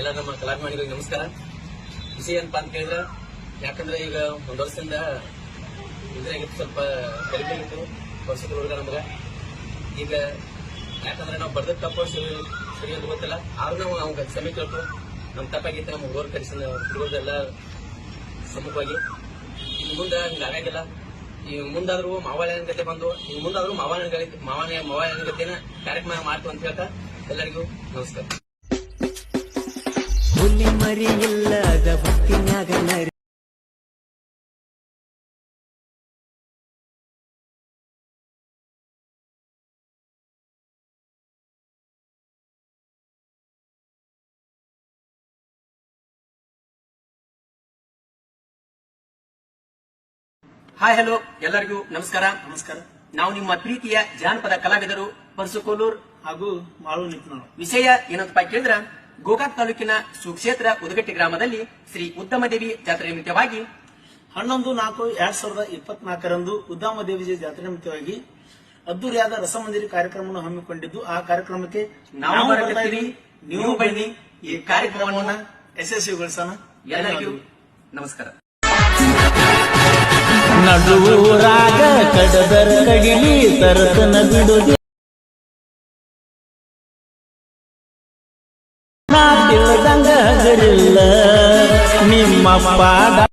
ಎಲ್ಲ ನಮ್ಮ ಕಲಾಭಿಮಾನಿಗಳಿಗೆ ನಮಸ್ಕಾರ. ವಿಷಯ ಏನಪ್ಪ ಅಂತ ಕೇಳಿದ್ರೆ, ಯಾಕಂದ್ರೆ ಈಗ ಒಂದು ವರ್ಷದಿಂದ ಇದ್ರಾಗಿತ್ತು ಸ್ವಲ್ಪ ಕಡಿಮೆ ಆಗಿತ್ತು ವರ್ಷದ ಹುಡುಗ ನಮಗ. ಈಗ ಯಾಕಂದ್ರೆ ನಾವು ಬರ್ದ ತಪ್ಪು ಸರಿ ಅಂತ ಗೊತ್ತಿಲ್ಲ. ಆದ್ರೂ ನಾವು ಅವಾಗ ಕ್ಷಮೆ ಕೇಳ್ತು ನಮ್ಮ ತಪ್ಪಾಗಿತ್ತು ನಮ್ಮ ಹುಡುಗರು ಕಲಿಸಿದ ಹುಡುಗರದೆಲ್ಲ ಸಮ್ಮುಖವಾಗಿ ಇನ್ನು ಮುಂದೆ ಹಿಂಗ ಆಗಂಗಿಲ್ಲ ಈ ಮುಂದಾದ್ರೂ ಮಾವಾಳ ಗತೆ ಬಂದು, ಇನ್ನು ಮುಂದಾದ್ರೂ ಮಾವಾಳ ಮಾವಾನ ಮಾವಾಳ ಗತೆನ ಕಾರ್ಯಕ್ರಮ ಮಾಡ್ತು ಅಂತ ಹೇಳ್ತಾ ಎಲ್ಲರಿಗೂ ನಮಸ್ಕಾರ. ಹಾಯ್ ಹಲೋ ಎಲ್ಲರಿಗೂ ನಮಸ್ಕಾರ. ನಮಸ್ಕಾರ. ನಾವು ನಿಮ್ಮ ಪ್ರೀತಿಯ ಜಾನಪದ ಕಲಾವಿದರು ಪರಸುಕೋಲೂರ್ ಹಾಗೂ ಮಾಳು ನಿಪ್ನಳು ವಿಷಯ ಏನಂತಪ್ಪ ಕೇಳಿದ್ರ? ಗೋಕಾಕ್ ತಾಲೂಕಿನ ಸುಕ್ಷೇತ್ರ ಉದಗಟ್ಟಿ ಗ್ರಾಮದಲ್ಲಿ ಶ್ರೀ ಉತ್ತಮದೇವಿ ಜಾತ್ರೆ ನಿಮಿತ್ತವಾಗಿ ಹನ್ನೊಂದು ನಾಲ್ಕು ಎರಡ್ ಸಾವಿರದ ಇಪ್ಪತ್ನಾಲ್ಕರಂದು ಉದ್ದಾಮ ದೇವಿಜಿ ಜಾತ್ರೆ ನಿಮಿತ್ತವಾಗಿ ಅದ್ದೂರಿಯಾದ ರಸಮಂಜರಿ ಕಾರ್ಯಕ್ರಮವನ್ನು ಹಮ್ಮಿಕೊಂಡಿದ್ದು ಆ ಕಾರ್ಯಕ್ರಮಕ್ಕೆ ನಾವು ಬರಕತ್ತೀವಿ ನೀವು ಬನ್ನಿ. ಈ ಕಾರ್ಯಕ್ರಮವನ್ನು ಯಶಸ್ವಿಗೊಳಿಸೋಣ ಎಲ್ಲರಿಗೂ ನಮಸ್ಕಾರ. ನಡುವೂರಾಗ ಕಡದರ ಕಡಿಲಿ ತರತನ ಬಿಡುದಿ. Mawawala